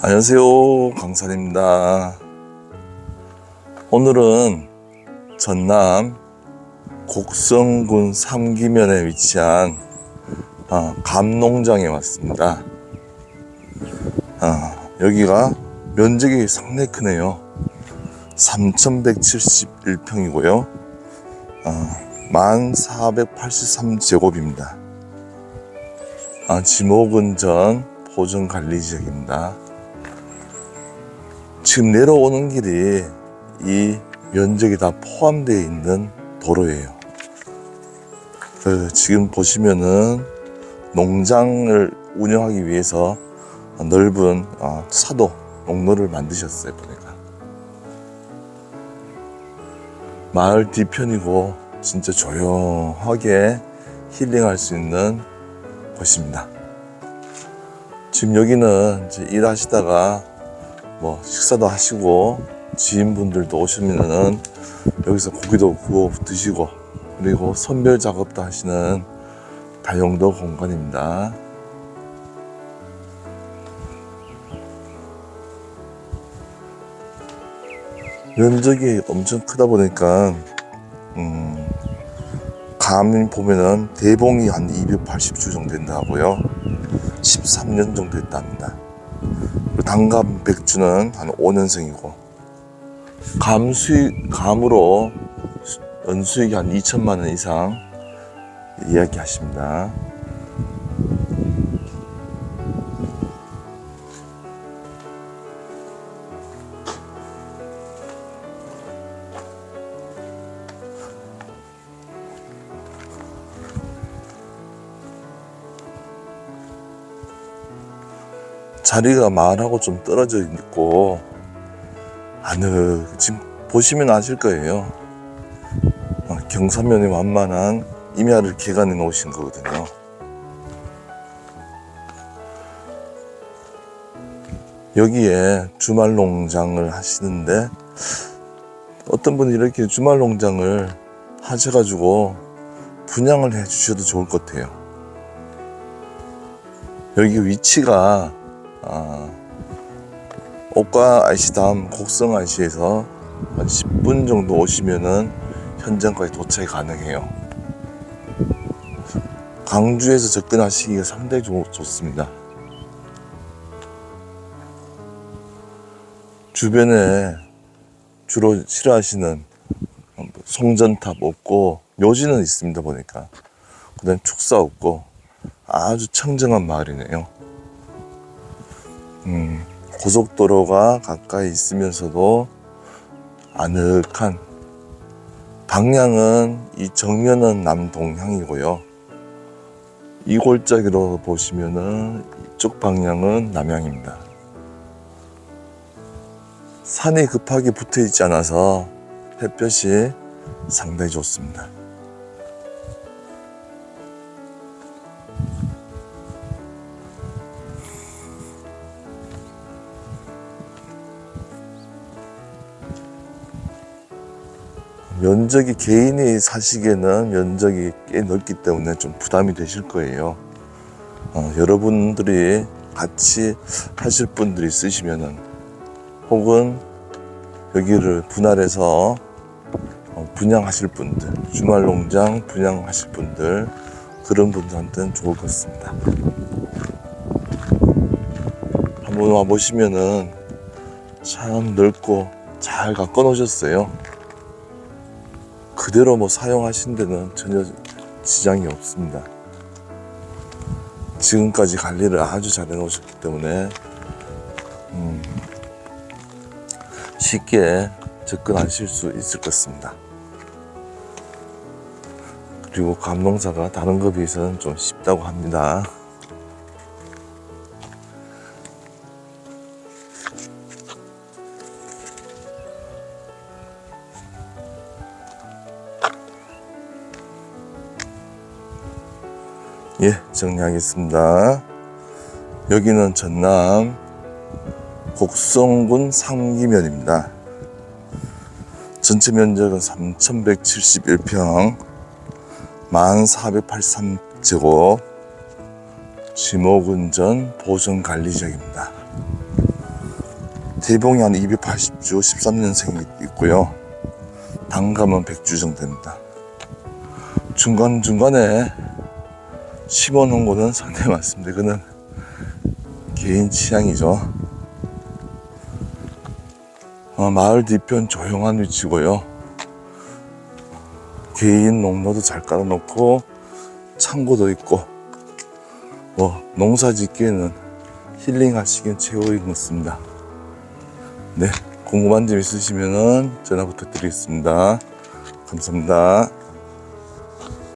안녕하세요. 강산입니다. 오늘은 전남 곡성군 삼기면에 위치한 아, 감농장에 왔습니다. 아, 여기가 면적이 상당히 크네요. 3171평이고요. 아, 1483제곱입니다. 아, 지목은 전 보존관리지역입니다 지금 내려오는 길이 이 면적이 다 포함되어 있는 도로예요. 그 지금 보시면은 농장을 운영하기 위해서 넓은 어, 사도 농로를 만드셨어요 보니까 마을 뒤편이고 진짜 조용하게 힐링할 수 있는 곳입니다. 지금 여기는 일하시다가 뭐 식사도 하시고 지인분들도 오시면은 여기서 고기도 구워 드시고 그리고 선별 작업도 하시는 다용도 공간입니다. 면적이 엄청 크다 보니까 음, 감 보면은 대봉이 한 280주 정도 된다 하고요. 13년 정도 됐답니다. 단감 백주는 한 5년생이고 감 수익 감으로 연수익이 한 2천만 원 이상 이야기하십니다. 자리가 마을하고 좀 떨어져 있고 아느 지금 보시면 아실 거예요. 어, 경사면이 완만한 임야를 개간해 놓으신 거거든요. 여기에 주말 농장을 하시는데 어떤 분이 이렇게 주말 농장을 하셔가지고 분양을 해 주셔도 좋을 것 같아요. 여기 위치가 아, 옥과 IC 다음 곡성 IC에서 한 10분 정도 오시면은 현장까지 도착이 가능해요. 강주에서 접근하시기가 상당히 좋, 좋습니다. 주변에 주로 싫어하시는 송전탑 없고 묘지는 있습니다 보니까 그다음 축사 없고 아주 청정한 마을이네요. 음, 고속도로가 가까이 있으면서도 아늑한 방향은 이 정면은 남동향이고요. 이 골짜기로 보시면은 이쪽 방향은 남향입니다. 산이 급하게 붙어 있지 않아서 햇볕이 상당히 좋습니다. 면적이 개인이 사시기에는 면적이 꽤 넓기 때문에 좀 부담이 되실 거예요. 어, 여러분들이 같이 하실 분들이 있으시면은 혹은 여기를 분할해서 어, 분양하실 분들, 주말 농장 분양하실 분들 그런 분들한테는 좋을 것 같습니다. 한번 와 보시면은 참 넓고 잘 가꿔 놓으셨어요. 그대로 뭐 사용하신 데는 전혀 지장이 없습니다. 지금까지 관리를 아주 잘 해놓으셨기 때문에 음, 쉽게 접근하실 수 있을 것 같습니다. 그리고 감농사가 다른 것에 비해서는 좀 쉽다고 합니다. 예, 정리하겠습니다. 여기는 전남 곡성군 상기면입니다. 전체 면적은 3,171평, 1,483제곱, 지목운전 보존관리지역입니다. 대봉이 한 280주 13년생이 있고요. 단감은 100주 정도 됩니다. 중간중간에 심어놓은 거는 상당히 많습니다. 이거는 개인 취향이죠. 어, 마을 뒤편 조용한 위치고요. 개인 농로도 잘 깔아놓고 창고도 있고 뭐 농사 짓기에는 힐링하시기엔 최고인 것 같습니다. 네, 궁금한 점 있으시면 전화 부탁드리겠습니다. 감사합니다.